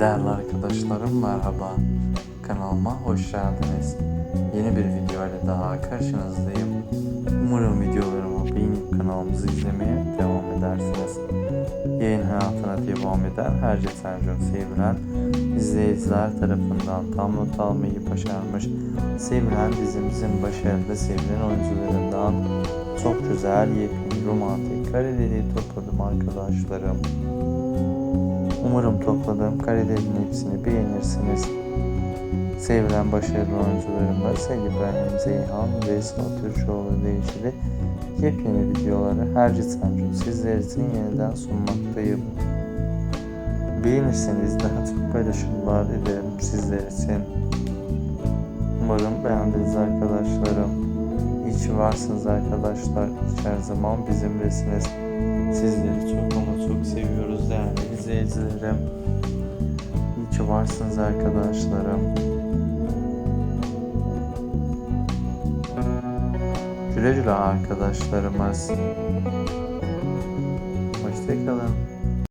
Değerli arkadaşlarım merhaba. Kanalıma hoş geldiniz. Yeni bir video ile daha karşınızdayım. Umarım videolarımı beğenip kanalımızı izlemeye devam edersiniz. Yayın hayatına devam eden her Sercan sevilen izleyiciler tarafından tam not almayı başarmış. Sevilen dizimizin başarılı sevilen oyuncularından çok güzel yepyeni romantik kareleri topladım arkadaşlarım. Umarım topladığım karelerin hepsini beğenirsiniz. Sevilen başarılı oyuncularımız Sevgi İbrahim Zeyhan ve Sıla Türkoğlu ilgili yepyeni videoları her Sancı sizler için yeniden sunmaktayım. Beğenirseniz daha çok paylaşımlar dilerim sizler için. Umarım beğendiniz arkadaşlarım. Ki varsınız arkadaşlar. Hiç her zaman bizimlesiniz. Sizleri çok ama çok değerli izleyicilerim. İyi ki varsınız arkadaşlarım. Güle güle arkadaşlarımız. Hoşçakalın.